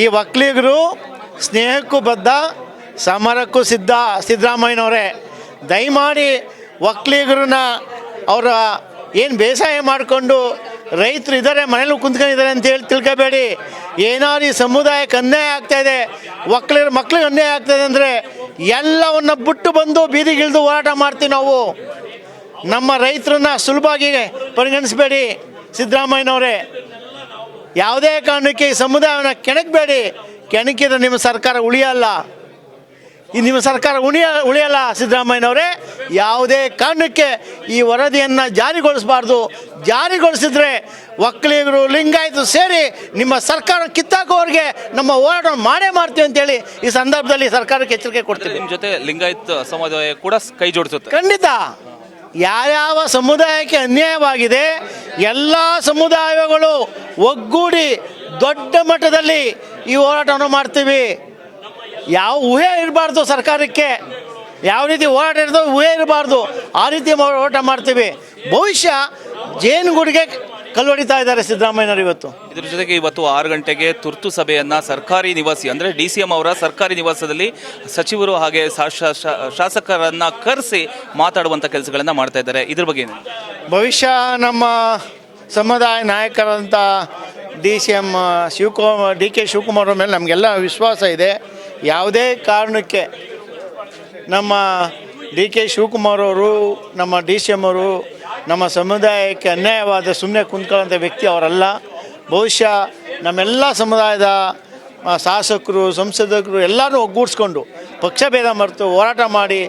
ಈ ಒಕ್ಕಲಿಗರು ಸ್ನೇಹಕ್ಕೂ ಬದ್ಧ, ಸಮರಕ್ಕೂ ಸಿದ್ಧ ಸಿದ್ದರಾಮಯ್ಯನವರೇ. ದಯಮಾಡಿ ಒಕ್ಕಲಿಗರನ್ನ ಅವರ ಏನು ಬೇಸಾಯ ಮಾಡಿಕೊಂಡು ರೈತರು ಇದ್ದಾರೆ ಮನೇಲಿ ಕುಂತ್ಕೊಂಡಿದ್ದಾರೆ ಅಂತ ಹೇಳಿ ತಿಳ್ಕೊಬೇಡಿ. ಏನಾದ್ರು ಈ ಸಮುದಾಯಕ್ಕೆ ಅನ್ಯಾಯ ಆಗ್ತಾಯಿದೆ ಒಕ್ಕಲಿಗರ ಮಕ್ಳಿಗೆ ಅನ್ಯಾಯ ಆಗ್ತಾಯಿದೆ ಅಂದರೆ ಎಲ್ಲವನ್ನ ಬಿಟ್ಟು ಬಂದು ಬೀದಿಗಿಳಿದು ಹೋರಾಟ ಮಾಡ್ತೀವಿ ನಾವು. ನಮ್ಮ ರೈತರನ್ನ ಸುಲಭವಾಗಿ ಪರಿಗಣಿಸ್ಬೇಡಿ ಸಿದ್ದರಾಮಯ್ಯನವರೇ. ಯಾವುದೇ ಕಾರಣಕ್ಕೆ ಈ ಸಮುದಾಯವನ್ನು ಕೆಣಕಬೇಡಿ. ಕೆಣಕಿದ್ರೆ ನಿಮ್ಮ ಸರ್ಕಾರ ಉಳಿಯಲ್ಲ. ಈ ನಿಮ್ಮ ಸರ್ಕಾರ ಉಳಿಯ ಉಳಿಯಲ್ಲ ಸಿದ್ದರಾಮಯ್ಯನವರೇ. ಯಾವುದೇ ಕಾರಣಕ್ಕೆ ಈ ವರದಿಯನ್ನು ಜಾರಿಗೊಳಿಸಬಾರ್ದು. ಜಾರಿಗೊಳಿಸಿದ್ರೆ ಒಕ್ಕಲಿಗರು ಲಿಂಗಾಯತು ಸೇರಿ ನಿಮ್ಮ ಸರ್ಕಾರ ಕಿತ್ತಾಕೋರಿಗೆ ನಮ್ಮ ಹೋರಾಟ ಮಾಡೇ ಮಾಡ್ತೀವಿ ಅಂತೇಳಿ ಈ ಸಂದರ್ಭದಲ್ಲಿ ಸರ್ಕಾರಕ್ಕೆ ಎಚ್ಚರಿಕೆ ಕೊಡ್ತೀವಿ. ನಿಮ್ಮ ಜೊತೆ ಲಿಂಗಾಯತ್ ಸಮುದಾಯ ಕೂಡ ಕೈ ಜೋಡಿಸುತ್ತೆ. ಖಂಡಿತ. ಯಾವ್ಯಾವ ಸಮುದಾಯಕ್ಕೆ ಅನ್ಯಾಯವಾಗಿದೆ, ಎಲ್ಲ ಸಮುದಾಯಗಳು ಒಗ್ಗೂಡಿ ದೊಡ್ಡ ಮಟ್ಟದಲ್ಲಿ ಈ ಹೋರಾಟವನ್ನು ಮಾಡ್ತೀವಿ. ಯಾವ ಊಹೆ ಇರಬಾರ್ದು ಸರ್ಕಾರಕ್ಕೆ. ಯಾವ ರೀತಿ ಹೋರಾಟ ಇರೋದು ಊಹೆ ಇರಬಾರ್ದು. ಆ ರೀತಿ ಹೋರಾಟ ಮಾಡ್ತೀವಿ. ಭವಿಷ್ಯ ಜೇನುಗೂಡಿಗೆ ಕಲ್ವಡಿತಾ ಇದ್ದಾರೆ ಸಿದ್ದರಾಮಯ್ಯನವರು ಇವತ್ತು. ಇದ್ರ ಜೊತೆಗೆ ಇವತ್ತು ಆರು ಗಂಟೆಗೆ ತುರ್ತು ಸಭೆಯನ್ನ ಸರ್ಕಾರಿ ನಿವಾಸಿ ಅಂದ್ರೆ ಡಿ ಸಿ ಎಂ ಅವರ ಸರ್ಕಾರಿ ನಿವಾಸದಲ್ಲಿ ಸಚಿವರು ಹಾಗೆ ಶಾಸಕರನ್ನ ಕರೆಸಿ ಮಾತಾಡುವಂತ ಕೆಲಸಗಳನ್ನ ಮಾಡ್ತಾ ಇದ್ದಾರೆ. ಇದ್ರ ಬಗ್ಗೆ? ಭವಿಷ್ಯ ನಮ್ಮ ಸಮುದಾಯ ನಾಯಕರಂತ D C M Shivakumar D K Shivakumar ಅವ್ರ ಮೇಲೆ ನಮಗೆಲ್ಲ ವಿಶ್ವಾಸ ಇದೆ. ಯಾವುದೇ ಕಾರಣಕ್ಕೆ ನಮ್ಮ ಡಿ ಕೆ ಶಿವಕುಮಾರ್ ಅವರು ನಮ್ಮ ಡಿ ಸಿ ಎಂ ಅವರು ನಮ್ಮ ಸಮುದಾಯಕ್ಕೆ ಅನ್ಯಾಯವಾದ ಸುಮ್ಮನೆ ಕುಂತ್ಕೊಳ್ಳೋಂಥ ವ್ಯಕ್ತಿ ಅವರಲ್ಲ. ಬಹುಶಃ ನಮ್ಮೆಲ್ಲ ಸಮುದಾಯದ ಶಾಸಕರು ಸಂಸದರು ಎಲ್ಲರೂ ಒಗ್ಗೂಡಿಸ್ಕೊಂಡು ಪಕ್ಷಭೇದ ಮರೆತು ಹೋರಾಟ ಮಾಡಿ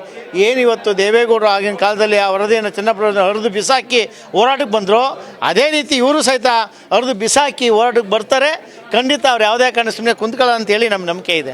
ಏನಿವತ್ತು ದೇವೇಗೌಡರು ಆಗಿನ ಕಾಲದಲ್ಲಿ ಆ ವರದಿಯನ್ನು ಚೆನ್ನಪ್ಪ ಹರಿದು ಬಿಸಾಕಿ ಹೋರಾಟಕ್ಕೆ ಬಂದರು. ಅದೇ ರೀತಿ ಇವರು ಸಹಿತ ಹರಿದು ಬಿಸಾಕಿ ಹೋರಾಟಕ್ಕೆ ಬರ್ತಾರೆ. ಖಂಡಿತ ಅವ್ರು ಯಾವುದೇ ಕಾರಣ ಸುಮ್ಮನೆ ಕುಂತ್ಕೊಳ್ಳೋ ಅಂತೇಳಿ ನಮ್ಮ ನಂಬಿಕೆ ಇದೆ.